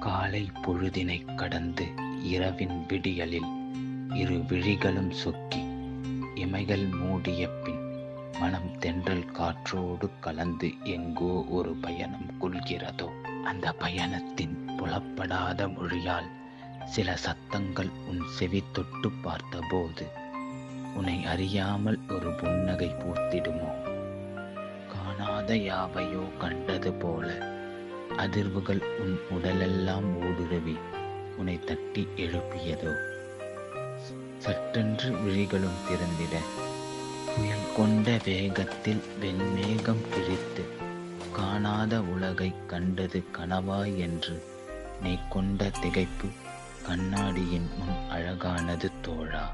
காலை பொழுதினை கடந்து இரவின் விடியலில் இரு விழிகளும் சொக்கி இமைகள் மூடிய பின் மனம் தென்றல் காற்றோடு கலந்து எங்கோ ஒரு பயணம் கொள்கிறதோ? அந்த பயணத்தின் புலப்படாத மொழியால் சில சத்தங்கள் உன் செவி தொட்டு பார்த்தபோது உன்னை அறியாமல் ஒரு புன்னகை பூத்திடுமோ? காணாத யாவையோ கண்டது போல அதிர்வுகள் உன் உடலெல்லாம் ஊடுருவி உன்னை தட்டி எழுப்பியதோ. சற்றென்று விழிகளும் திறந்திட. புயல் கொண்ட வேகத்தில் வெண்மேகம் கிழித்து காணாத உலகை கண்டது கனவாய் என்று நீ கொண்ட திகைப்பு கண்ணாடியின் முன் அழகானது தோழா.